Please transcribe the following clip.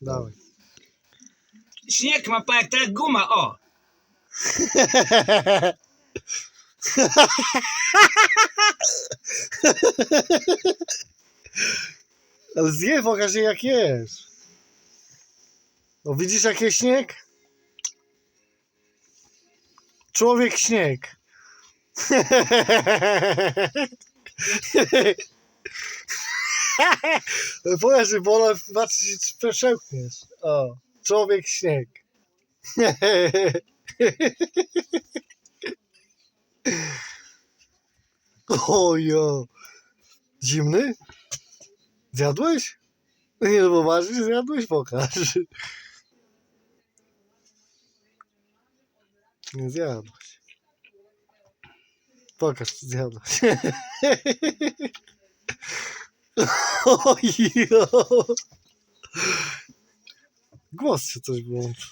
Dawaj. Śnieg ma pa jak ta guma, o! Ale zje, pokaż jej jak jest. O, widzisz jak jest śnieg? Człowiek śnieg. Powiedz, że bola, patrz, się przechełkniesz. O, człowiek śnieg. Ojo. Zimny? Zjadłeś? Nie, no poważnie zjadłeś? Pokaż. Nie zjadłeś. Pokaż, zjadłeś. Głos się coś włączył.